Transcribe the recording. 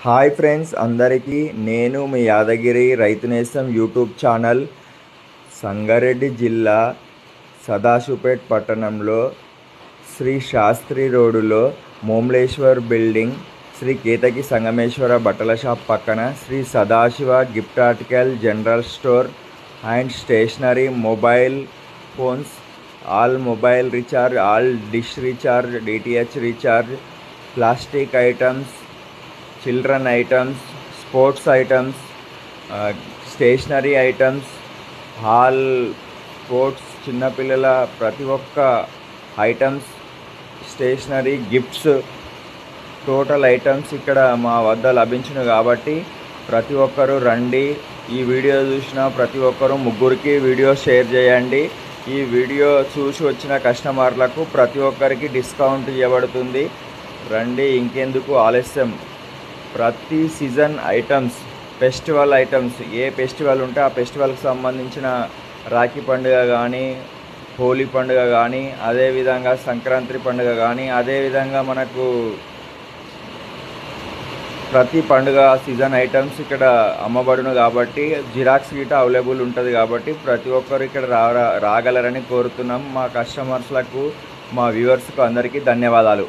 Hi friends అందరికీ నేను మీ యాదగిరి రైతు నేస్తం యూట్యూబ్ ఛానల్ సంగారెడ్డి జిల్లా సదాశివపేట్ పట్టణంలో శ్రీ శాస్త్రి రోడ్డులో మోమ్లేశ్వర్ బిల్డింగ్ శ్రీ కేతకి సంగమేశ్వర బట్టల షాప్ పక్కన Shri Sadashiva gift article general store and stationery mobile phones all mobile recharge all dish recharge DTH recharge plastic items children items sports items stationery items all sports చిన్నపిల్లల ప్రతి ఒక్క items stationery gifts total items ఇక్కడ మా వద్ద లభించును కాబట్టి ప్రతి ఒక్కరూ రండి. ఈ వీడియో చూసిన ప్రతి ఒక్కరూ ముగ్గురికి వీడియో షేర్ చేయండి. ఈ వీడియో చూసి వచ్చిన కస్టమర్లకు ప్రతి ఒక్కరికి డిస్కౌంట్ ఇవ్వబడుతుంది. రండి ఇంకెందుకు ఆలస్యం? ప్రతి సీజన్ ఐటమ్స్ ఫెస్టివల్ ఐటమ్స్ ఏ ఫెస్టివల్ ఉంటే ఆ ఫెస్టివల్కి సంబంధించిన రాఖీ పండుగ కానీ హోలీ పండుగ కానీ అదేవిధంగా సంక్రాంతి పండుగ కానీ అదేవిధంగా మనకు ప్రతి పండుగ సీజన్ ఐటమ్స్ ఇక్కడ అమ్మబడును కాబట్టి జిరాక్స్ గిట అవైలబుల్ ఉంటుంది కాబట్టి ప్రతి ఒక్కరు ఇక్కడ రా రాగలరని కోరుతున్నాం. మా కస్టమర్స్లకు మా వ్యూవర్స్కు అందరికీ ధన్యవాదాలు.